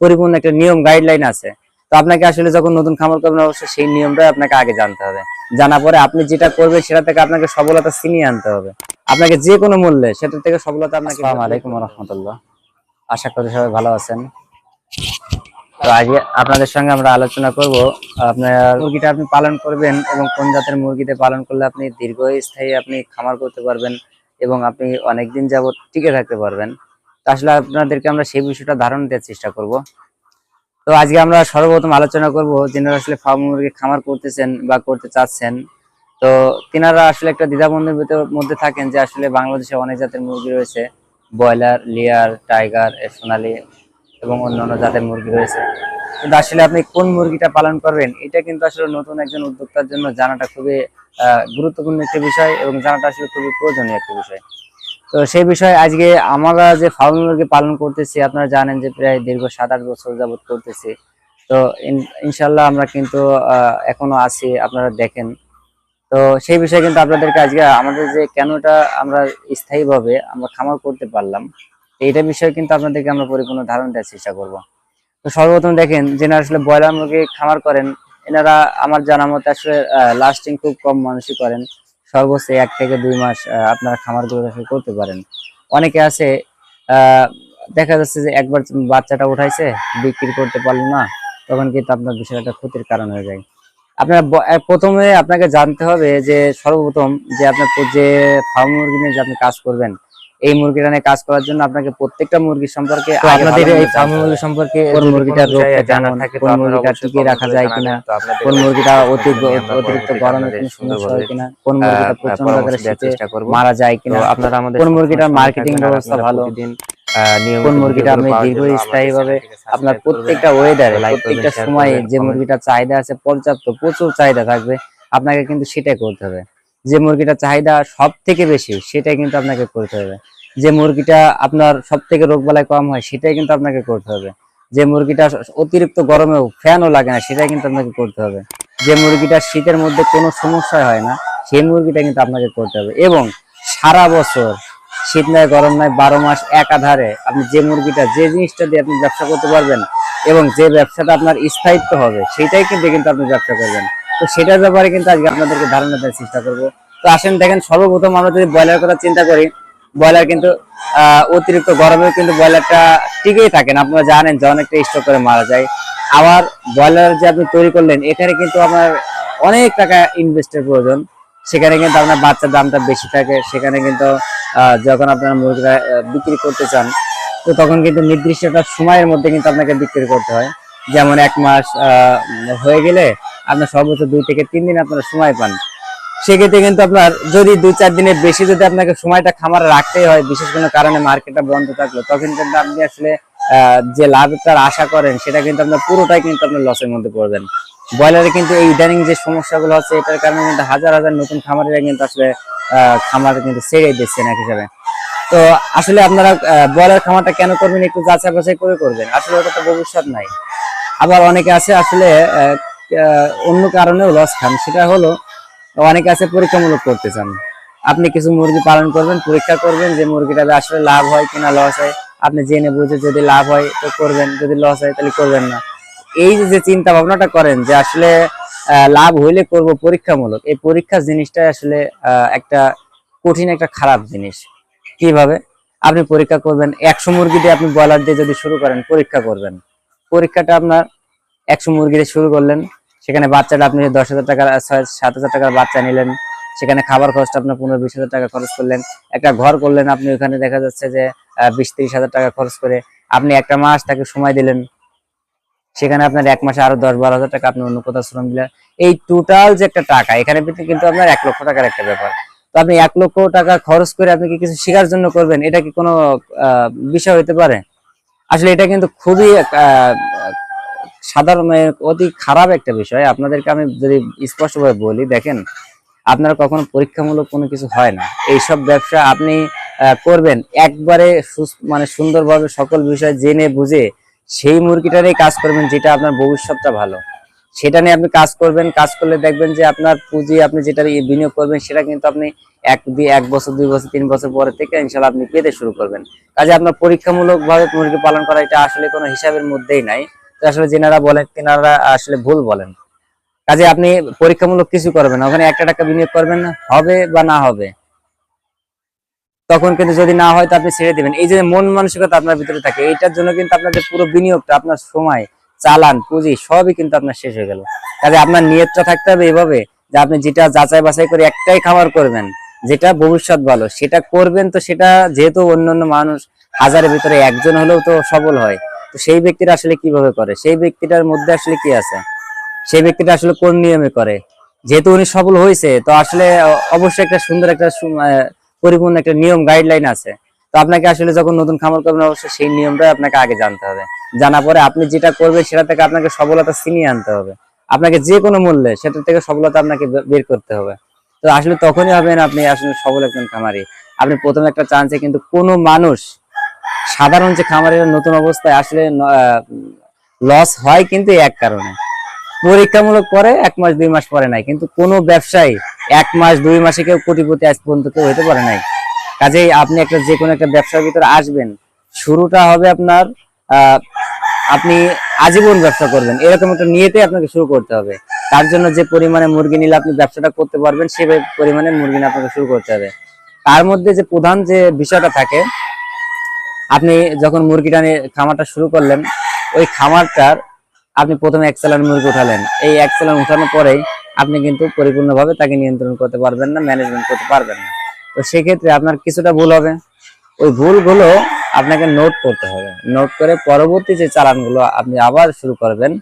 পরিপূর্ণ একটা নিয়ম গাইডলাইন আছে। তো আপনাকে আসলে যখন নতুন খামার করবেন অবশ্যই সেই নিয়মটাই আপনাকে আগে জানতে হবে। জানা পরে আপনি যেটা করবেন সেটা থেকে আপনাকে সফলতা ছিনিয়ে আনতে হবে। আপনাকে যে কোনো মূল্যে সেটা থেকে সফলতা আপনাকে আলাইকুম রহমতুল্লাহ। আশা করি সবাই ভালো আছেন। তো আগে আপনাদের সঙ্গে আমরা আলোচনা করব আপনার মুরগিটা আপনি পালন করবেন এবং কোন জাতের মুরগিতে পালন করলে আপনি দীর্ঘস্থায়ী আপনি খামার করতে পারবেন এবং আপনি অনেকদিন যাবত টিকে থাকতে পারবেন। আসলে আপনাদেরকে আমরা সেই বিষয়টা ধারণা দেওয়ার চেষ্টা করব। তো আজকে আমরা সর্বপ্রথম আলোচনা করব যিনারা আসলে ফার্ম মুরগি খামার করতেছেন বা করতে চাচ্ছেন। তো তিনারা আসলে একটা দ্বিধাবন্ধের মধ্যে থাকেন যে আসলে বাংলাদেশে অনেক জাতের মুরগি রয়েছে, ব্রয়লার, লিয়ার, টাইগার সোনালী এবং অন্যান্য জাতের মুরগি রয়েছে। কিন্তু আসলে আপনি কোন মুরগিটা পালন করবেন, এটা কিন্তু আসলে নতুন একজন উদ্যোক্তার জন্য জানাটা খুবই গুরুত্বপূর্ণ একটি বিষয় এবং জানাটা আসলে খুবই প্রয়োজনীয় একটি বিষয়। তো সেই বিষয়ে আজকে আমরা যে ফার্ম মুরগি পালন করতেছি, আপনারা জানেন যে প্রায় দীর্ঘ সাত আট বছর যাবত করতেছি। তো ইনশাল্লাহ আমরা কিন্তু এখনও আছি, আপনারা দেখেন। তো সেই বিষয়ে কিন্তু আপনাদেরকে আজকে আমাদের যে কেনটা আমরা স্থায়ীভাবে আমরা খামার করতে পারলাম, এইটা বিষয়ে কিন্তু আপনাদেরকে আমরা পরিপূর্ণ ধারণা দেওয়ার চেষ্টা করব। তো সর্বপ্রথম দেখেন যেনারা আসলে ব্রয়লার মুরগি খামার করেন, এনারা আমার জানা মতে আসলে লাস্টিং খুব কম মানুষই করেন। সর্বোচ্চ এক থেকে দুই মাস আপনারা খামারগুলো করতে পারেন। অনেকে আছে দেখা যাচ্ছে যে একবার বাচ্চাটা উঠাইছে, বিক্রি করতে পারল না, তখন কিন্তু আপনার বিষয়টা ক্ষতির কারণ হয়ে যায়। আপনার প্রথমে আপনাকে জানতে হবে যে সর্বপ্রথম যে আপনার যে ফার্ম মুরগি নিয়ে যে আপনি কাজ করবেন এই মুরগিটা নিয়ে কাজ করার জন্য আপনাকে প্রত্যেকটা মুরগি সম্পর্কে আপনাদের এই ফার্ম মুরগি সম্পর্কে কোন মুরগিটা জানার কেমন, থাকে কোন আপনারা মুরগিটা comment রাখা যায় কিনা, কোন মুরগিটা অতি অতিরিক্ত গরমে কোনো সমস্যা হয় কিনা কোন মুরগিটা প্রচণ্ড আকারে শীতে চেষ্টা করব। মারা যায় কিনা আপনারা আমাদের কোন মুরগিটার আর ব্যবস্থা ভালো? কোন মুরগিটা আপনি দীর্ঘস্থায়ীভাবে চ্যানেলটিকে আপনার প্রত্যেকটা ওয়েদারে প্রত্যেকটা সময়ে যে এবং মুরগিটার চাহিদা আছে পর্যাপ্ত প্রচুর চাহিদা থাকবে আপনাকে কিন্তু সেটাই করতে হবে যে মুরগিটার চাহিদা সব থেকে বেশি, সেটাই কিন্তু আপনাকে করতে হবে। যে মুরগিটা আপনার সব থেকে রোগ বালাই কম হয়, সেটাই কিন্তু আপনাকে করতে হবে। যে মুরগিটা অতিরিক্ত গরমেও ফ্যানও লাগে না, সেটাই কিন্তু আপনাকে করতে হবে। যে মুরগিটা শীতের মধ্যে কোনো সমস্যা হয় না, সেই মুরগিটা কিন্তু আপনাকে করতে হবে। এবং সারা বছর, শীত নয় গরম নয় বারো মাস একাধারে আপনি যে মুরগিটা, যে জিনিসটা দিয়ে আপনি ব্যবসা করতে পারবেন এবং যে ব্যবসাটা আপনার স্থায়িত্ব হবে, সেটাই কিন্তু কিন্তু আপনি ব্যবসা করবেন। তো সেটার ব্যাপারে কিন্তু আজকে আপনাদেরকে ধারণা দেওয়ার চেষ্টা করব। তো আসেন, দেখেন, সর্বপ্রথম আমরা যদি ব্রয়লার কথা চিন্তা করি, ব্রয়লার কিন্তু অতিরিক্ত গরমে কিন্তু ব্রয়লারটা টিকেই থাকেন আপনারা জানেন যে অনেকটা স্টক করে মারা যায়। আবার ব্রয়লার যে আপনি তৈরি করলেন, এখানে কিন্তু আপনার অনেক টাকা ইনভেস্টের প্রয়োজন। সেখানে কিন্তু আপনার বাচ্চার দামটা বেশি থাকে। সেখানে কিন্তু যখন আপনার মুরগিটা বিক্রি করতে চান, তো তখন কিন্তু নির্দিষ্ট একটা সময়ের মধ্যে কিন্তু আপনাকে বিক্রি করতে হয়। যেমন এক মাস হয়ে গেলে আপনার সর্বোচ্চ দুই থেকে তিন দিন আপনারা সময় পান। সেক্ষেত্রে কিন্তু আপনার যদি দুই চার দিনের বেশি যদি আপনাকে সময়টা খামারে রাখতেই হয়, বিশেষ কোনো কারণে মার্কেটটা বন্ধ থাকল, তখন কিন্তু আপনি আসলে যে লাভটার আশা করেন, সেটা কিন্তু আপনার পুরোটাই কিন্তু আপনার লসের মধ্যে পড়বেন। ব্রয়লারে কিন্তু এই ইদানিং যে সমস্যাগুলো হচ্ছে, এটার কারণে কিন্তু হাজার হাজার নতুন খামারিরা কিন্তু আসলে খামার কিন্তু ছেড়ে দিচ্ছেন এক হিসাবে। তো আসলে আপনারা ব্রয়লার খামারটা কেন করবেন, একটু যাচাই বাছাই করে করবেন? আসলে ওটা তো ভবিষ্যৎ নাই। আবার অনেকে আছে আসলে অন্য কারণেও লস খান। সেটা হলো, অনেকে আছে পরীক্ষামূলক করতে চান। আপনি কিছু মুরগি পালন করবেন, পরীক্ষা করবেন যে মুরগিটা আসলে লাভ হয় কিনা লস হয়। আপনি জেনে বুঝে যদি লাভ হয় তো করবেন, যদি লস হয় তাহলে করবেন না। এই যে- চিন্তা ভাবনাটা করেন যে আসলে লাভ হইলে করব পরীক্ষামূলক, এই পরীক্ষা জিনিসটা আসলে একটা কঠিন, একটা খারাপ জিনিস। কীভাবে? আপনি পরীক্ষা করবেন, একশো মুরগি দিয়ে আপনি ব্রয়লার দিয়ে যদি শুরু করেন, পরীক্ষা করবেন। পরীক্ষাটা আপনার একশো মুরগি দিয়ে শুরু করলেন। সেখানে বাচ্চাটা আপনি দশ হাজার টাকার সাত হাজার টাকার বাচ্চা নিলেন। সেখানে খাবার খরচটা আপনার পনেরো, বিশ হাজার টাকা খরচ করলেন। একটা ঘর করলেন আপনি, ওখানে দেখা যাচ্ছে যে বিশ, ত্রিশ হাজার টাকা খরচ করে আপনি একটা মাস তাকে সময় দিলেন। সেখানে আপনার এক মাসে আরও দশ, বারো হাজার টাকা আপনি অন্য কোথাও শ্রম দিলেন। এই টোটাল যে একটা টাকা, এখানে কিন্তু- আপনার এক লক্ষ টাকার একটা ব্যাপার। তো আপনি এক লক্ষ টাকা খরচ করে আপনি কি কিছু শেখার জন্য করবেন? এটা কি কোনো বিষয় হতে পারে? আসলে এটা কিন্তু খুবই সাধারণ মানে অতি খারাপ একটা বিষয়। আপনাদেরকে আমি যদি স্পষ্টভাবে বলি, দেখেন, আপনার কখনো পরীক্ষামূলক কোনো কিছু হয় না। এইসব ব্যবসা আপনি করবেন, একবারে মানে সুন্দরভাবে সকল বিষয় জেনে বুঝে সেই মুরগিটারই কাজ করবেন, যেটা আপনার ভবিষ্যৎটা ভালো। সেটা নিয়ে আপনি কাজ করবেন, কাজ করলে দেখবেন যে আপনার পুঁজি আপনি যেটা বিনিয়োগ করবেন সেটা কিন্তু আপনি এক দুই এক বছর, দুই বছর, তিন বছর পরে থেকে ইনশাল্লাহ আপনি পেতে শুরু করবেন। কাজে আপনার পরীক্ষামূলক ভাবে মুরগি পালন করা এটা আসলে কোনো হিসাবের মধ্যেই নাই। আসলে যেনারা বলেন তেনারা আসলে ভুল বলেন। কাজে আপনি পরীক্ষামূলক কিছু করবেন ওখানে একটা টাকা বিনিয়োগ করবেন হবে বা না হবে। তখন কিন্তু যদি না হয় তো আপনি ছেড়ে দেবেন। এই যে মন মানসিকতা আপনার ভিতরে থাকে, এইটার জন্য কিন্তু আপনার যে পুরো বিনিয়োগটা, আপনার সময় চালান, পুঁজি, সবই কিন্তু আপনার শেষ হয়ে গেল। কাজে আপনার নিয়তটা থাকতে হবে এইভাবে যে আপনি যেটা যাচাই বাছাই করে একটাই খাবার করবেন, যেটা ভবিষ্যৎ ভালো, সেটা করবেন তো সেটা যেহেতু অন্যান্য মানুষ হাজারের ভিতরে একজন হলেও তো সফল হয়। তো সেই ব্যক্তিটা আসলে কীভাবে করে? সেই ব্যক্তিটার মধ্যে আসলে কি আছে? সেই ব্যক্তিটা আসলে কোন নিয়মে করে? যেহেতু উনি সফল হয়েছে, তো আসলে অবশ্যই একটা সুন্দর একটা পরিপূর্ণ একটা নিয়ম গাইডলাইন আছে। তো আপনাকে আসলে যখন নতুন খামার করবেন, অবশ্যই সেই নিয়মটাই আপনাকে আগে জানতে হবে। জানা পরে আপনি যেটা করবেন, সেটা থেকে আপনাকে সফলতা ছিনিয়ে আনতে হবে। আপনাকে যে কোনো মূল্যে সেটা থেকে সফলতা আপনাকে বের করতে হবে। তো আসলে তখনই হবেন আপনি আসলে সফল একজন খামারি। আপনি প্রথমে একটা চান্সে কিন্তু কোনো মানুষ, সাধারণ যে খামারের নতুন অবস্থায় আসলে লস হয় কিন্তু এক কারণে। পরীক্ষামূলক পরে এক মাস, দুই মাস পরে নাই। কিন্তু কোনো ব্যবসায়ী এক মাস, দুই মাসে কেউ কোটিপতি আজ পর্যন্ত কেউ হতে পারে নাই। কাজেই আপনি একটা যে কোনো একটা ব্যবসার ভিতরে আসবেন, শুরুটা হবে আপনার আপনি আজীবন ব্যবসা করবেন। এরকম একটা নিয়েতে আপনাকে শুরু করতে হবে। তার জন্য যে পরিমাণে মুরগি নিলে আপনি ব্যবসাটা করতে পারবেন সেই পরিমাণে মুরগি নিয়ে আপনাকে শুরু করতে হবে। তার মধ্যে যে প্রধান যে বিষয়টা থাকে, আপনি যখন মুরগিটা নিয়ে খামারটা শুরু করলেন, ওই খামারটার আপনি প্রথমে এক চালান মুরগি উঠালেন। এই এক চালান উঠানোর পরেই আপনি কিন্তু পরিপূর্ণভাবে তাকে নিয়ন্ত্রণ করতে পারবেন না, ম্যানেজমেন্ট করতে পারবেন না। তো সেক্ষেত্রে আপনার কিছুটা ভুল হবে। ওই ভুলগুলো আপনাকে নোট করতে হবে। নোট করে পরবর্তী যে চালানগুলো আপনি আবার শুরু করবেন,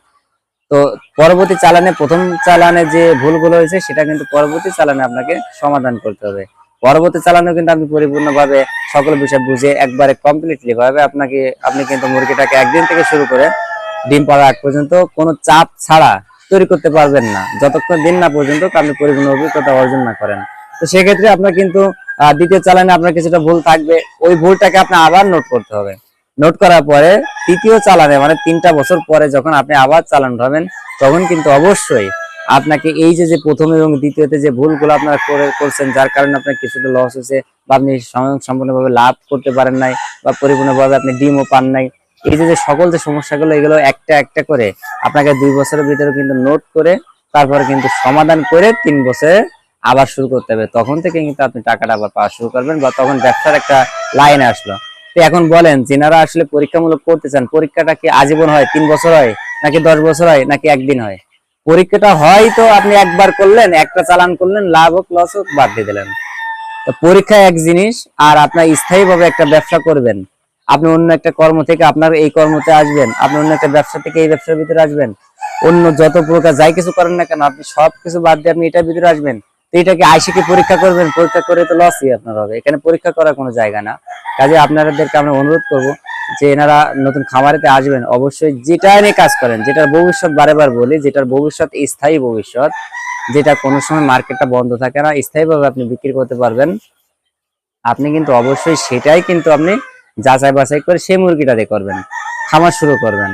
তো পরবর্তী চালানে, প্রথম চালানে যে ভুলগুলো হয়েছে, সেটা কিন্তু পরবর্তী চালানে আপনাকে সমাধান করতে হবে। পরবর্তী চালানে কিন্তু আপনি পরিপূর্ণভাবে সকল বিষয় বুঝে একবারে কমপ্লিটলি ভাবে আপনাকে, আপনি কিন্তু মুরগিটাকে একদিন থেকে শুরু করে ডিম পাড়া আগ পর্যন্ত কোনো চাপ ছাড়া তৈরি করতে পারবেন না। যতক্ষণ দিন না পর্যন্ত আপনি পরিপূর্ণ অভিজ্ঞতা অর্জন না করেন। তো সেক্ষেত্রে আপনার কিন্তু দ্বিতীয় চালানে আপনার কিছুটা ভুল থাকবে। ওই ভুলটাকে আপনি আবার নোট করতে হবে। নোট করার পরে তৃতীয় চালানে মানে তিনটা বছর পরে যখন আপনি আবার চালান হবেন তখন কিন্তু অবশ্যই আপনাকে এই যে যে প্রথম এবং দ্বিতীয়তে যে ভুলগুলো আপনারা করে, করছেন, যার কারণে আপনার কিছুটা লস হয়েছে বা আপনি সম- সম্পূর্ণভাবে লাভ করতে পারেন নাই বা পরিপূর্ণভাবে আপনি ডিমও পান নাই, এই যে যে সকল যে সমস্যাগুলো, এগুলো একটা একটা করে আপনাকে দুই বছরের ভিতরে কিন্তু নোট করে, তারপরে কিন্তু সমাধান করে তিন বছরে আবার শুরু করতে হবে। তখন থেকে কিন্তু আপনি টাকাটা আবার পাওয়া শুরু করবেন বা তখন ব্যবসার একটা লাইন আসলো। তো এখন বলেন, যেনারা আসলে পরীক্ষামূলক করতে চান, পরীক্ষাটা কি আজীবন হয়? তিন বছর হয়? নাকি দশ বছর হয়? নাকি একদিন হয়? পরীক্ষাটা হয় তো আপনি একবার করলেন, একটা চালান করলেন, লাভ হোক লস হোক, বাদ দিয়ে দিলেন। তো পরীক্ষা এক জিনিস, আর আপনার স্থায়ীভাবে একটা ব্যবসা করবেন। আপনি অন্য একটা কর্ম থেকে আপনার এই কর্মতে আসবেন, আপনি অন্য একটা ব্যবসা থেকে এই ব্যবসার ভিতরে আসবেন। অন্য যত প্রকার যাই কিছু করেন না কেন, আপনি সব কিছু বাদ দিয়ে আপনি এটার ভিতরে আসবেন। তো এটাকে আইসি কি পরীক্ষা করবেন, পরীক্ষা করে তো লসই আপনার হবে। এখানে পরীক্ষা করার কোনো জায়গা না। কাজে আপনাদেরকে আমরা অনুরোধ করব যে এনারা নতুন খামারেতে আসবেন, অবশ্যই যেটা এনে কাজ করেন, যেটার ভবিষ্যৎ বারেবার বলি, যেটার ভবিষ্যৎ স্থায়ী ভবিষ্যৎ, যেটা কোনো সময় মার্কেটটা বন্ধ থাকে না, স্থায়ীভাবে আপনি বিক্রি করতে পারবেন। আপনি কিন্তু অবশ্যই সেটাই কিন্তু আপনি যাচাই বাছাই করে সেই মুরগিটাতে করবেন, খামার শুরু করবেন।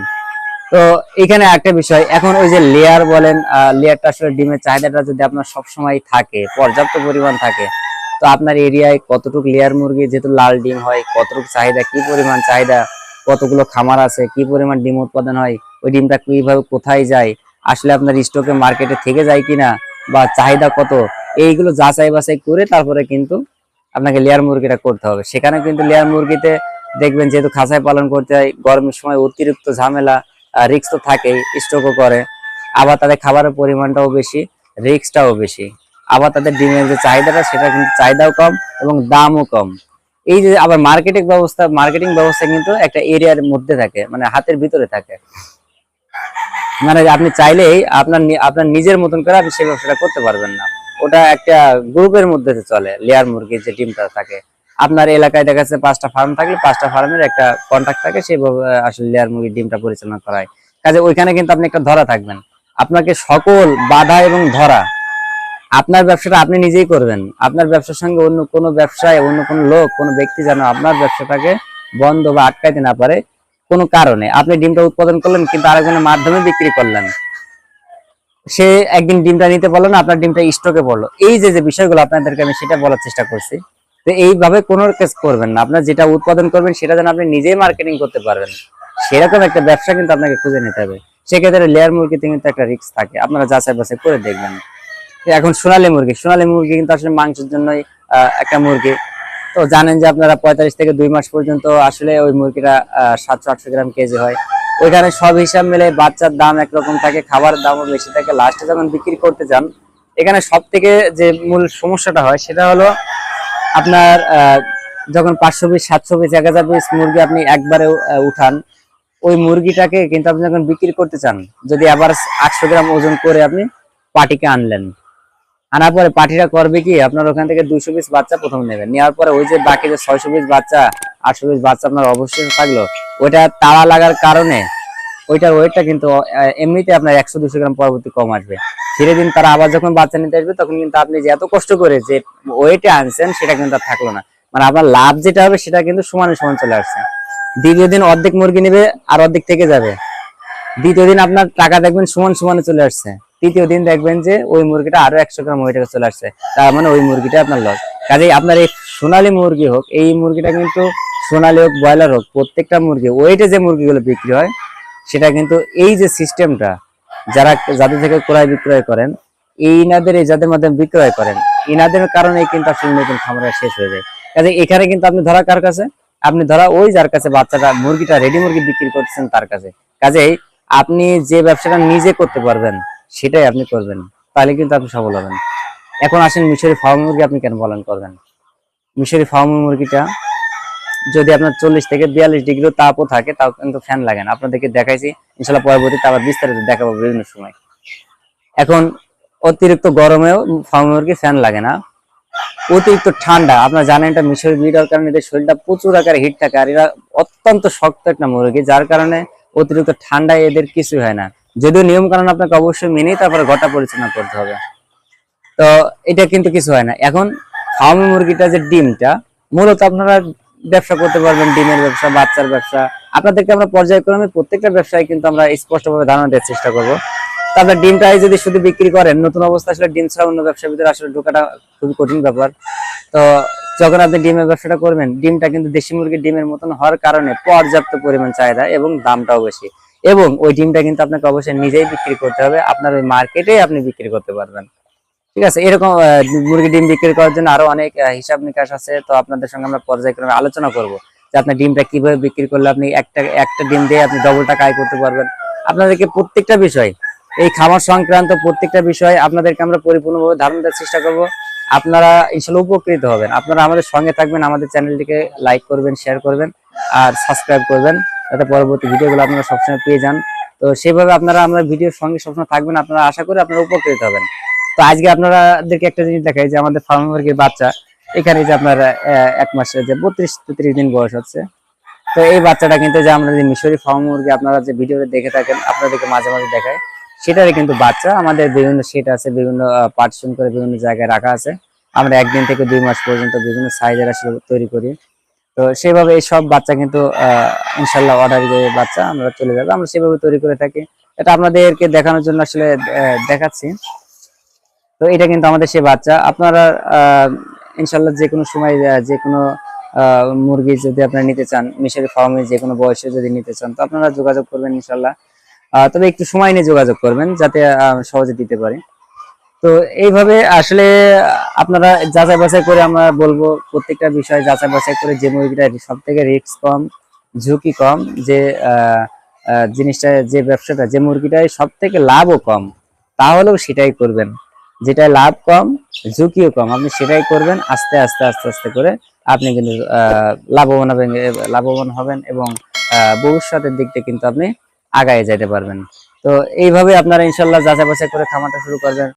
তো এখানে একটা বিষয়, এখন ওই যে লেয়ার বলেন লেয়ারটা আসলে ডিমের চাহিদাটা যদি আপনার সবসময় থাকে, পর্যাপ্ত পরিমাণ থাকে, তো আপনার এরিয়ায় কতটুকু লেয়ার মুরগি, যেহেতু লাল ডিম হয়, কতটুকু চাহিদা, কি পরিমাণ চাহিদা, কতগুলো খামার আছে, কি পরিমাণ ডিম উৎপাদন হয়, ওই ডিমটা কীভাবে কোথায় যায়, আসলে আপনার স্টকে মার্কেটে থেকে যায় কিনা, বা চাহিদা কত, এইগুলো যাচাই বাছাই করে তারপরে কিন্তু আপনাকে লেয়ার মুরগিটা করতে হবে। সেখানে কিন্তু লেয়ার মুরগিতে দেখবেন যেহেতু খাঁচায় পালন করতে হয়, গরমের সময় অতিরিক্ত ঝামেলা রিক্স তো থাকেই স্টকও করে। আবার তাদের খাবারের পরিমাণটাও বেশি রিক্সটাও বেশি। আবার তাদের ডিমের যে চাহিদাটা, সেটা কিন্তু চাহিদাও কম এবং দামও কম। এই যে আবার মার্কেটিং ব্যবস্থা মার্কেটিং ব্যবস্থা কিন্তু একটা এরিয়ার মধ্যে থাকে মানে হাতের ভিতরে থাকে। মানে আপনি চাইলেই আপনার আপনার নিজের মতন করে আপনি সেই ব্যবসাটা করতে পারবেন না। ওটা একটা গ্রুপের মধ্যে চলে লেয়ার মুরগির যে ডিমটা থাকে। আপনার এলাকায় দেখা যাচ্ছে পাঁচটা ফার্ম থাকলে পাঁচটা ফার্মের একটা কন্ট্যাক্ট থাকে সেইভাবে আসলে লেয়ার মুরগির ডিমটা পরিচালনা করা কাজে ওইখানে কিন্তু আপনি একটা ধরা থাকবেন। আপনাকে সকল বাধা এবং ধরা আপনার ব্যবসাটা আপনি নিজেই করবেন। আপনার ব্যবসার সঙ্গে অন্য কোনো ব্যবসায়, অন্য কোনো লোক, কোনো ব্যক্তি যেন আপনার ব্যবসাটাকে বন্ধ বা আটকাইতে না পারে, কোনো কারণে। আপনি ডিমটা উৎপাদন করলেন, কিন্তু আরেকজনের মাধ্যমে বিক্রি করলেন। সে একদিন ডিমটা নিতে পারল না, আপনার ডিমটা স্টকে পড়ল। এই যে যে বিষয়গুলো আপনাদেরকে আমি সেটা বলার চেষ্টা করছি। তো এইভাবে কোনো কাজ করবেন না। আপনার যেটা উৎপাদন করবেন, সেটা যেন আপনি নিজেই মার্কেটিং করতে পারবেন। সেরকম একটা ব্যবসা কিন্তু আপনাকে খুঁজে নিতে হবে। সেক্ষেত্রে লেয়ার মুরগিতে কিন্তু একটা রিস্ক থাকে। আপনারা যাচাই বাছাই করে দেখবেন। এখন সোনালী মুরগি। সোনালী মুরগি কিন্তু আসলে মাংসের জন্যই একটা মুরগি। তো জানেন যে আপনারা পঁয়তাল্লিশ থেকে দুই মাস পর্যন্ত আসলে ওই মুরগিটা সাতশো আটশো গ্রাম কেজি হয়। ওইখানে সব হিসাব মিলে বাচ্চার দাম একরকম থাকে, খাবারের দামও বেশি থাকে। লাস্টে যখন বিক্রি করতে যান, এখানে সব থেকে যে মূল সমস্যাটা হয়, সেটা হলো আপনার যখন পাঁচশো পিস, সাতশো পিস, এক হাজার পিস মুরগি আপনি একবারে উঠান, ওই মুরগিটাকে কিন্তু আপনি যখন বিক্রি করতে চান, যদি আবার আটশো গ্রাম ওজন করে আপনি পাটিকে আনলেন, আনার পরে পাটিটা করবে কি, আপনার ওখান থেকে দুশো পিস বাচ্চা প্রথম নেবেন। নেওয়ার পরে ওই যে বাকি যে ছয়শো পিস বাচ্চা, আটশো পিস বাচ্চা আপনার অবশ্যই থাকল, ওইটা তাড়া লাগার কারণে, ওইটার ওয়েটটা কিন্তু এমনিতে আপনার একশো দুশো গ্রাম পরবর্তী কম আসবে। ধীরে দিন, তারা আবার যখন বাচ্চা নিতে আসবে, তখন কিন্তু আপনি যে এত কষ্ট করে যে ওয়েটে আনছেন, সেটা কিন্তু আর থাকল না। মানে আপনার লাভ যেটা হবে, সেটা কিন্তু সমানে সমান চলে আসছে। দ্বিতীয় দিন অর্ধেক মুরগি নেবে আর অর্ধেক থেকে যাবে। দ্বিতীয় দিন আপনার টাকা দেখবেন সমান সমানে চলে আসছে। তৃতীয় দিন দেখবেন যে ওই মুরগিটা আরও একশো গ্রাম ওয়েটে চলে আসছে। তার মানে ওই মুরগিটা আপনার লস কাজেই আপনার এই সোনালী মুরগি হোক, এই মুরগিটা কিন্তু সোনালী হোক, ব্রয়লার হোক, প্রত্যেকটা মুরগি ওয়েটে যে মুরগিগুলো বিক্রি হয়, সেটা কিন্তু এই যে সিস্টেমটা যারা যাদের থেকে ক্রয় বিক্রয় করেন, এই ইনাদের, এই যাদের মাধ্যমে বিক্রয় করেন, ইনাদের কারণে কিন্তু আসলে নতুন খামার শেষ হয়ে যায়। কাজে এখানে কিন্তু আপনি ধরা কার কাছে? আপনি ধরা ওই যার কাছে বাচ্চাটা, মুরগিটা রেডি মুরগি বিক্রি করতেছেন তার কাছে। কাজেই আপনি যে ব্যবসাটা নিজে করতে পারবেন, সেটাই আপনি করবেন, তাহলে কিন্তু আপনি সফল হবেন। এখন আসেন মিশরি ফার্ম মুরগি আপনি কেন পালন করবেন? মিশরি ফার্ম মুরগিটা যদি আপনার চল্লিশ থেকে বিয়াল্লিশ ডিগ্রি তাপও থাকে, তাও কিন্তু ফ্যান লাগে না। আপনাদেরকে দেখাইছি, ইনশাল্লাহ পরবর্তীতে আবার বিস্তারিত দেখাবো বিভিন্ন সময়। এখন অতিরিক্ত গরমেও ফার্ম মুরগি ফ্যান লাগে না। অতিরিক্ত ঠান্ডা, আপনারা জানেন এটা মিশরের বিড়ার কারণে এদের শরীরটা প্রচুর আকারে হিট থাকে আর এরা অত্যন্ত শক্ত একটা মুরগি, যার কারণে অতিরিক্ত ঠান্ডায় এদের কিছু হয় না। যদিও নিয়ম কারণ আপনাকে অবশ্যই মেনেই তারপরে ঘটা পরিচালনা করতে হবে। তো এটা কিন্তু কিছু হয় না। এখন ফার্মি মুরগিটা যে ডিমটা, মূলত আপনারা ব্যবসা করতে পারবেন, ডিমের ব্যবসা, বাচ্চার ব্যবসা। আপনাদেরকে আমরা পর্যায়ক্রমে প্রত্যেকটা ব্যবসায় কিন্তু আমরা স্পষ্টভাবে ধারণা দেওয়ার চেষ্টা করব। তারপর ডিমটাই যদি শুধু বিক্রি করেন, নতুন অবস্থা আসলে ডিম ছাড়া অন্য ব্যবসার ভিতরে আসলে ঢোকাটা খুবই কঠিন ব্যাপার। তো যখন আপনি ডিমের ব্যবসাটা করবেন, ডিমটা কিন্তু দেশি মুরগির ডিমের মতন হওয়ার কারণে পর্যাপ্ত পরিমাণ চাহিদা এবং দামটাও বেশি। এবং ওই ডিমটা কিন্তু আপনাকে অবশ্যই নিজেই বিক্রি করতে হবে, আপনার ওই মার্কেটেই আপনি বিক্রি করতে পারবেন। ঠিক আছে, এরকম মুরগি ডিম বিক্রি করার জন্য আরও অনেক হিসাব নিকাশ আছে, তো আপনাদের সঙ্গে আমরা পর্যায়ক্রমে আলোচনা করব যে আপনার ডিমটা কীভাবে বিক্রি করলে আপনি একটা একটা ডিম দিয়ে আপনি ডবল টাকা আয় করতে পারবেন। আপনাদেরকে প্রত্যেকটা বিষয়, এই খামার সংক্রান্ত প্রত্যেকটা বিষয় আপনাদেরকে আমরা পরিপূর্ণভাবে ধারণ দেওয়ার চেষ্টা করব। আপনারা ইনশাল্লাহ উপকৃত হবেন। আপনারা আমাদের সঙ্গে থাকবেন, আমাদের চ্যানেলটিকে লাইক করবেন, শেয়ার করবেন, আর সাবস্ক্রাইব করবেন, যাতে পরবর্তী ভিডিওগুলো আপনারা সবসময় পেয়ে যান। তো সেভাবে আপনারা আমরা ভিডিওর সঙ্গে সবসময় থাকবেন। আপনারা আশা করি আপনারা উপকৃত হবেন। তো আজকে আপনারাদেরকে একটা জিনিস দেখাই যে আমাদের ফার্ম মুরগির বাচ্চা, এখানে যে আপনার এক মাসে যে বত্রিশ তেত্রিশ দিন বয়স হচ্ছে। তো এই বাচ্চাটা কিন্তু যে আমরা যে মিশরি ফার্ম মুরগি আপনারা যে ভিডিওতে দেখে থাকেন, আপনাদেরকে মাঝে মাঝে দেখায় সেটারই কিন্তু বাচ্চা। আমাদের বিভিন্ন সেট আছে, বিভিন্ন পার্টিশন করে বিভিন্ন জায়গায় রাখা আছে। আমরা একদিন থেকে দুই মাস পর্যন্ত বিভিন্ন সাইজের আসলে তৈরি করি। তো সেভাবে এই সব বাচ্চা কিন্তু ইনশাল্লাহ অর্ডার দিয়ে বাচ্চা আমরা চলে যাবে। আমরা সেভাবে তৈরি করে থাকি। এটা আপনাদেরকে দেখানোর জন্য আসলে দেখাচ্ছি। তো এটা কিন্তু আমাদের সেই বাচ্চা। আপনারা ইনশাল্লাহ যে কোনো সময় যে কোনো মুরগি যদি আপনারা নিতে চান, মিশরি ফার্মে যে কোনো বয়সে যদি নিতে চান, তো আপনারা যোগাযোগ করবেন ইনশাল্লাহ তবে একটু সময় নিয়ে যোগাযোগ করবেন যাতে সহজে দিতে পারি। তো এইভাবে আসলে আপনারা যাচাই বাছাই করে আমরা বলব, প্রত্যেকটা বিষয় যাচাই বাছাই করে যে মুরগিটা সব থেকে রিস্ক কম, ঝুঁকি কম, যে জিনিসটা, যে ব্যবসাটা, যে মুরগিটায় সব থেকে লাভও কম তাহলেও সেটাই করবেন। যেটা লাভ কম, ঝুঁকিও কম। আপনি সেটাই করবেন, আস্তে আস্তে আস্তে আস্তে করে আপনি কিন্তু লাভবান হবেন লাভবান হবেন এবং ভবিষ্যতের দিক থেকে কিন্তু আপনি আগায় যেতে পারবেন। তো এইভাবে আপনারা ইনশাল্লাহ যাচাই বাছাই করে খামারটা শুরু করবেন।